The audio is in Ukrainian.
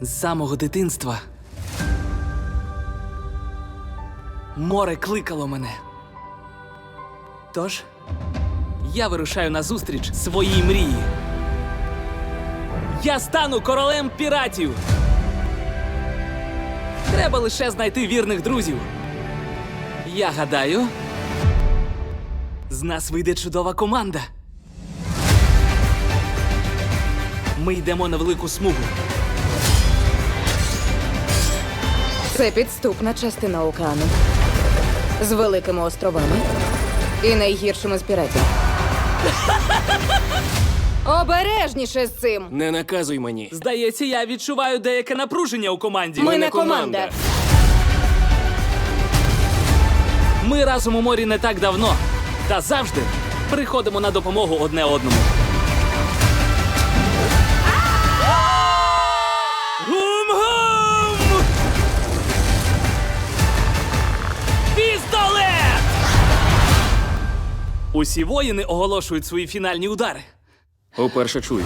З самого дитинства. Море кликало мене. Тож, я вирушаю назустріч своїй мрії. Я стану королем піратів. Треба лише знайти вірних друзів. Я гадаю, з нас вийде чудова команда. Ми йдемо на велику смугу. Це підступна частина океану. З великими островами і найгіршими з піратів. Обережніше з цим. Не наказуй мені. Здається, я відчуваю деяке напруження у команді. Ми не не команда. команда. Ми разом у морі не так давно. Та завжди приходимо на допомогу одне одному. Усі воїни оголошують свої фінальні удари. Уперше чую.